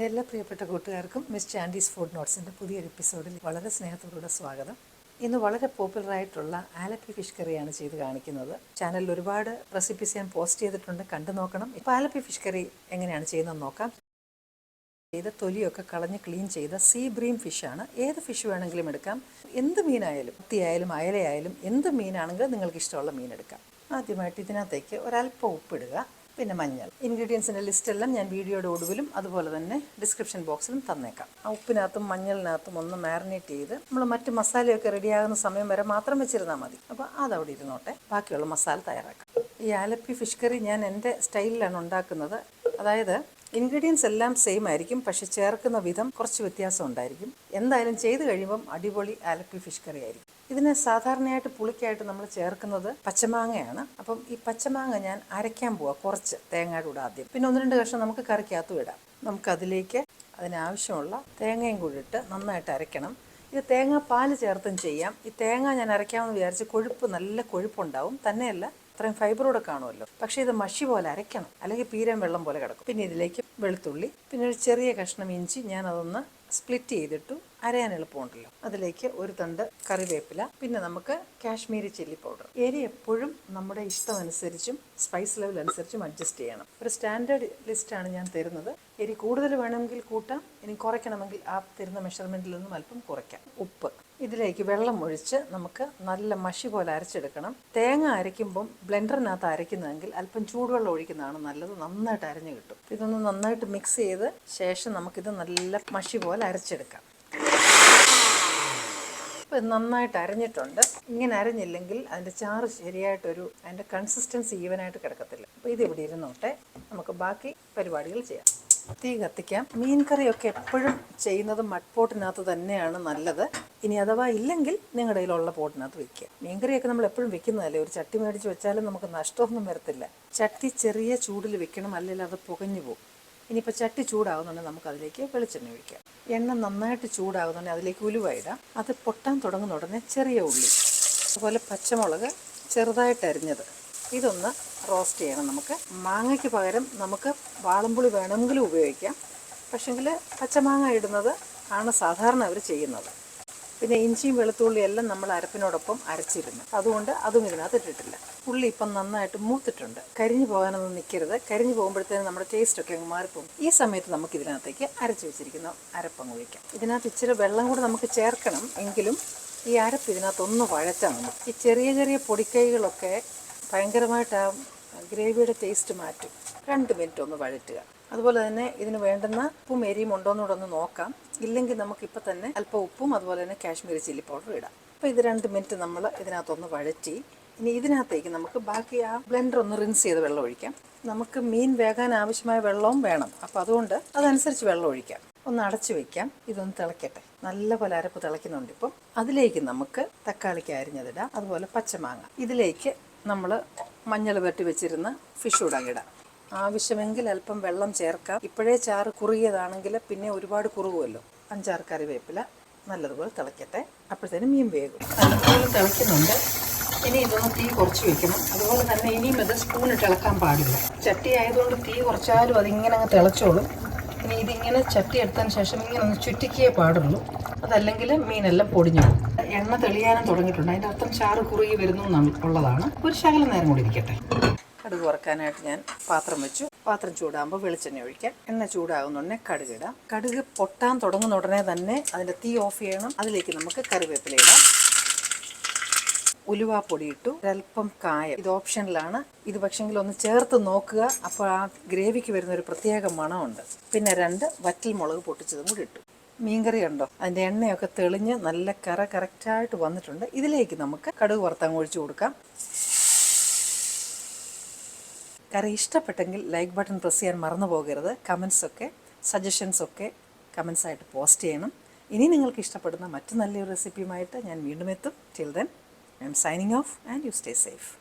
എന്റെ എല്ലാ പ്രിയപ്പെട്ട കൂട്ടുകാർക്കും മിസ് ചാൻഡീസ് ഫുഡ് നോട്ട്സിന്റെ പുതിയൊരു എപ്പിസോഡിൽ വളരെ സ്നേഹത്തോടുകൂടെ സ്വാഗതം. ഇന്ന് വളരെ പോപ്പുലറായിട്ടുള്ള ആലപ്പി ഫിഷ് കറിയാണ് ചെയ്ത് കാണിക്കുന്നത്. ചാനലിൽ ഒരുപാട് റെസിപ്പീസ് ഞാൻ പോസ്റ്റ് ചെയ്തിട്ടുണ്ട് കണ്ടു നോക്കണം. ഇപ്പോൾ ആലപ്പി ഫിഷ് കറി എങ്ങനെയാണ് ചെയ്യുന്നത് നോക്കാം. ചെയ്ത തൊലിയൊക്കെ കളഞ്ഞ് ക്ലീൻ ചെയ്ത സീ ബ്രീം ഫിഷാണ് ഏത് ഫിഷ് വേണമെങ്കിലും എടുക്കാം. എന്ത് മീനായാലും മത്തിയായാലും അയലയായാലും എന്ത് മീനാണെങ്കിലും നിങ്ങൾക്ക് ഇഷ്ടമുള്ള മീൻ എടുക്കാം. ആദ്യമായിട്ട് ഇതിനകത്തേക്ക് ഒരല്പം ഉപ്പിടുക. പിന്നെ മഞ്ഞൾ. ഇൻഗ്രീഡിയൻസിന്റെ ലിസ്റ്റെല്ലാം ഞാൻ വീഡിയോയുടെ ഒടുവിലും അതുപോലെ തന്നെ ഡിസ്ക്രിപ്ഷൻ ബോക്സിലും തന്നേക്കാം. ആ ഉപ്പിനകത്തും മഞ്ഞളിനകത്തും ഒന്ന് മാരിനേറ്റ് ചെയ്ത് നമ്മൾ മറ്റ് മസാലയൊക്കെ റെഡിയാകുന്ന സമയം വരെ മാത്രം വെച്ചിരുന്നാൽ മതി. അപ്പോൾ അതവിടെ ഇരുന്നോട്ടെ. ബാക്കിയുള്ള മസാല തയ്യാറാക്കാം. ഈ ആലപ്പി ഫിഷ് കറി ഞാൻ എന്റെ സ്റ്റൈലിലാണ് ഉണ്ടാക്കുന്നത്. അതായത് ഇൻഗ്രീഡിയൻസ് എല്ലാം സെയിം ആയിരിക്കും പക്ഷെ ചേർക്കുന്ന വിധം കുറച്ച് വ്യത്യാസം ഉണ്ടായിരിക്കും. എന്തായാലും ചെയ്ത് കഴിയുമ്പം അടിപൊളി ആലപ്പി ഫിഷ് കറി ആയിരിക്കും. ഇതിന് സാധാരണയായിട്ട് പുളിക്കായിട്ട് നമ്മൾ ചേർക്കുന്നത് പച്ചമാങ്ങയാണ്. അപ്പം ഈ പച്ചമാങ്ങ ഞാൻ അരയ്ക്കാൻ പോവാം കുറച്ച് തേങ്ങയുടെ കൂടെ ആദ്യം. പിന്നെ ഒന്ന് രണ്ട് കഷ്ണം നമുക്ക് കറിക്കകത്തും ഇടാം. നമുക്കതിലേക്ക് അതിനാവശ്യമുള്ള തേങ്ങയും കൂടി ഇട്ട് നന്നായിട്ട് അരയ്ക്കണം. ഇത് തേങ്ങ പാൽ ചേർത്തും ചെയ്യാം. ഈ തേങ്ങ ഞാൻ അരയ്ക്കാമെന്ന് വിചാരിച്ച് കൊഴുപ്പ് നല്ല കൊഴുപ്പുണ്ടാവും. തന്നെയല്ല അത്രയും ഫൈബറോടെ കാണുമല്ലോ. പക്ഷേ ഇത് മഷി പോലെ അരയ്ക്കണം. അല്ലെങ്കിൽ പീരം വെള്ളം പോലെ കിടക്കും. പിന്നെ ഇതിലേക്ക് വെളുത്തുള്ളി പിന്നെ ഒരു ചെറിയ കഷ്ണം ഇഞ്ചി ഞാൻ അതൊന്ന് സ്പ്ലിറ്റ് ചെയ്തിട്ടു അരയാൻ എളുപ്പമുണ്ടല്ലോ. അതിലേക്ക് ഒരു തണ്ട് കറിവേപ്പില പിന്നെ നമുക്ക് കാശ്മീരി ചില്ലി പൗഡർ. എരി എപ്പോഴും നമ്മുടെ ഇഷ്ടം അനുസരിച്ചും സ്പൈസ് ലെവൽ അനുസരിച്ചും അഡ്ജസ്റ്റ് ചെയ്യണം. ഒരു സ്റ്റാൻഡേർഡ് ലിസ്റ്റാണ് ഞാൻ തരുന്നത്. എരി കൂടുതൽ വേണമെങ്കിൽ കൂട്ടാം ഇനി കുറയ്ക്കണമെങ്കിൽ ആ തരുന്ന മെഷർമെന്റിൽ നിന്നും അല്പം കുറയ്ക്കാം. ഉപ്പ്. ഇതിലേക്ക് വെള്ളം ഒഴിച്ച് നമുക്ക് നല്ല മഷി പോലെ അരച്ചെടുക്കണം. തേങ്ങ അരയ്ക്കുമ്പം ബ്ലെൻഡറിനകത്ത് അരയ്ക്കുന്നതെങ്കിൽ അല്പം ചൂടുവെള്ളം ഒഴിക്കുന്നതാണ് നല്ലത്. നന്നായിട്ട് അരഞ്ഞു കിട്ടും. ഇതൊന്ന് നന്നായിട്ട് മിക്സ് ചെയ്ത് ശേഷം നമുക്കിത് നല്ല മഷി പോലെ അരച്ചെടുക്കാം. ഇപ്പം നന്നായിട്ട് അരഞ്ഞിട്ടുണ്ട്. ഇങ്ങനെ അരഞ്ഞില്ലെങ്കിൽ അതിന്റെ ചാറ് ശരിയായിട്ടൊരു അതിന്റെ കൺസിസ്റ്റൻസി ഈവനായിട്ട് കിടക്കത്തില്ല. അപ്പോൾ ഇത് ഇവിടെ ഇരുന്നോട്ടെ. നമുക്ക് ബാക്കി പരിപാടികൾ ചെയ്യാം. തീ കത്തിക്കാം. മീൻ കറിയൊക്കെ എപ്പോഴും ചെയ്യുന്നത് മഡ്പോട്ടിനകത്ത് തന്നെയാണ് നല്ലത്. ഇനി അഥവാ ഇല്ലെങ്കിൽ നിങ്ങളുടെ കയ്യിലുള്ള പോട്ടിനകത്ത് വെക്കുക. മീൻകറിയൊക്കെ നമ്മൾ എപ്പോഴും വെക്കുന്നതല്ലേ? ഒരു ചട്ടി മേടിച്ച് വെച്ചാലും നമുക്ക് നഷ്ടമൊന്നും വരത്തില്ല. ചട്ടി ചെറിയ ചൂടിൽ വെക്കണം. അല്ലെങ്കിൽ അത് പുകഞ്ഞു പോകും. ഇനിയിപ്പോൾ ചട്ടി ചൂടാകുന്നുണ്ടെങ്കിൽ നമുക്ക് അതിലേക്ക് വെളിച്ചെണ്ണ ഒഴിക്കാം. എണ്ണ നന്നായിട്ട് ചൂടാകുന്നുണ്ടെങ്കിൽ അതിലേക്ക് ഉലുവ ഇടാം. അത് പൊട്ടാൻ തുടങ്ങുന്ന ഉടനെ ചെറിയ ഉള്ളി. അതുപോലെ പച്ചമുളക് ചെറുതായിട്ട് അരിഞ്ഞത്. ഇതൊന്ന് റോസ്റ്റ് ചെയ്യണം നമുക്ക്. മാങ്ങയ്ക്ക് പകരം നമുക്ക് വാളമ്പുളി വേണമെങ്കിലും ഉപയോഗിക്കാം. പക്ഷെങ്കിൽ പച്ചമാങ്ങ ഇടുന്നത് ആണ് സാധാരണ അവർ ചെയ്യുന്നത്. പിന്നെ ഇഞ്ചിയും വെളുത്തുള്ളിയും എല്ലാം നമ്മൾ അരപ്പിനോടൊപ്പം അരച്ചിരുന്നു. അതുകൊണ്ട് അതും ഇതിനകത്ത് ഇട്ടിട്ടില്ല. ഉള്ളി ഇപ്പം നന്നായിട്ട് മൂത്തിട്ടുണ്ട്. കരിഞ്ഞു പോകാനൊന്നും നിൽക്കരുത്. കരിഞ്ഞു പോകുമ്പോഴത്തേനും നമ്മുടെ ടേസ്റ്റ് ഒക്കെ അങ്ങ് മാറിപ്പോകും. ഈ സമയത്ത് നമുക്ക് ഇതിനകത്തേക്ക് അരച്ചു വെച്ചിരിക്കുന്ന അരപ്പങ്ങ് ഒഴിക്കാം. ഇതിനകത്ത് ഇച്ചിരി വെള്ളം കൂടെ നമുക്ക് ചേർക്കണം എങ്കിലും ഈ അരപ്പ് ഇതിനകത്തൊന്ന് വഴറ്റാൻ മതി ഈ ചെറിയ ചെറിയ പൊടിക്കൈകളൊക്കെ ഭയങ്കരമായിട്ട് ആ ഗ്രേവിയുടെ ടേസ്റ്റ് മാറ്റും. രണ്ട് മിനിറ്റ് ഒന്ന് വഴറ്റുക. അതുപോലെ തന്നെ ഇതിന് വേണ്ടുന്ന ഉപ്പും എരിയും ഉണ്ടോയെന്നൂടെ ഒന്ന് നോക്കാം. ഇല്ലെങ്കിൽ നമുക്കിപ്പോൾ തന്നെ അല്പം ഉപ്പും അതുപോലെ തന്നെ കാശ്മീരി ചില്ലി പൗഡർ ഇടാം. അപ്പോൾ ഇത് രണ്ട് മിനിറ്റ് നമ്മൾ ഇതിനകത്തൊന്ന് വഴറ്റി. ഇനി ഇതിനകത്തേക്ക് നമുക്ക് ബാക്കി ആ ബ്ലെൻഡർ ഒന്ന് റിൻസ് ചെയ്ത് വെള്ളം ഒഴിക്കാം. നമുക്ക് മീൻ വേകാൻ ആവശ്യമായ വെള്ളവും വേണം. അപ്പോൾ അതുകൊണ്ട് അതനുസരിച്ച് വെള്ളം ഒഴിക്കാം. ഒന്ന് അടച്ചു വെക്കാം. ഇതൊന്ന് തിളക്കട്ടെ. നല്ല പോലെ അരപ്പ് തിളയ്ക്കുന്നുണ്ട് ഇപ്പം. അതിലേക്ക് നമുക്ക് തക്കാളിക്ക് അരിഞ്ഞതിടാം. അതുപോലെ പച്ചമാങ്ങ. ഇതിലേക്ക് നമ്മൾ മഞ്ഞൾ വെട്ടി വെച്ചിരുന്ന ഫിഷ് ഉടങ്ങിടാം ആവശ്യമെങ്കിൽ അല്പം വെള്ളം ചേർക്കാം. ഇപ്പോഴേ ചാറ് കുറുകിയതാണെങ്കിൽ പിന്നെ ഒരുപാട് കുറുകുമല്ലോ. അഞ്ചാറ് കറിവേപ്പില നല്ലതുപോലെ തിളയ്ക്കട്ടെ അപ്പോഴത്തേനും മീൻ വേകും. നല്ലതുപോലെ തിളയ്ക്കുന്നുണ്ട് ഇനി ഇതൊന്ന് തീ കുറച്ച് വെക്കണം. അതുപോലെ തന്നെ ഇനിയും ഇത് സ്പൂണിട്ട് ഇളക്കാൻ പാടില്ല. ചട്ടി ആയതുകൊണ്ട് തീ കുറച്ചാലും അതിങ്ങനെ അങ്ങ് തിളച്ചോളും. ഇനി ഇതിങ്ങനെ ചട്ടി എടുത്തതിന് ശേഷം ഇങ്ങനെ ഒന്ന് ചുറ്റിക്കേ പാടുള്ളൂ. അതല്ലെങ്കിൽ മീനെല്ലാം പൊടിഞ്ഞു എണ്ണ തെളിയാനും തുടങ്ങിയിട്ടുണ്ട്. അതിന്റെ അർത്ഥം ചാറ് കുറുകി വരുന്നു ഉള്ളതാണ്. ഒരു ശകലം നേരം കൂടി ഇരിക്കട്ടെ. കടുക് വറക്കാനായിട്ട് ഞാൻ പാത്രം വെച്ചു. പാത്രം ചൂടാകുമ്പോൾ വെളിച്ചെണ്ണ ഒഴിക്കാം. എണ്ണ ചൂടാകുന്നുടനെ കടുക് ഇടാം. കടുക് പൊട്ടാൻ തുടങ്ങുന്ന ഉടനെ തന്നെ അതിന്റെ തീ ഓഫ് ചെയ്യണം. അതിലേക്ക് നമുക്ക് കറിവേപ്പില ഇടാം. ഉലുവാപ്പൊടി ഇട്ടു. ഒരല്പം കായം. ഇത് ഓപ്ഷനിലാണ്. ഇത് പക്ഷെങ്കിൽ ഒന്ന് ചേർത്ത് നോക്കുക. അപ്പോൾ ആ ഗ്രേവിക്ക് വരുന്ന ഒരു പ്രത്യേക മണമുണ്ട്. പിന്നെ രണ്ട് വറ്റൽ മുളക് പൊട്ടിച്ചതും കൂടി ഇട്ടു. മീൻകറി കണ്ടോ? അതിന്റെ എണ്ണയൊക്കെ തെളിഞ്ഞ് നല്ല കറ കറക്റ്റായിട്ട് വന്നിട്ടുണ്ട്. ഇതിലേക്ക് നമുക്ക് കടുക് വറുത്താൻ ഒഴിച്ചു കൊടുക്കാം. കറി ഇഷ്ടപ്പെട്ടെങ്കിൽ ലൈക്ക് ബട്ടൺ പ്രസ് ചെയ്യാൻ മറന്നു പോകരുത്. കമൻസൊക്കെ സജഷൻസൊക്കെ കമൻസായിട്ട് പോസ്റ്റ് ചെയ്യണം. ഇനി നിങ്ങൾക്ക് ഇഷ്ടപ്പെടുന്ന മറ്റു നല്ലൊരു റെസിപ്പിയുമായിട്ട് ഞാൻ വീണ്ടും എത്തും. Till then I'm signing off and you stay safe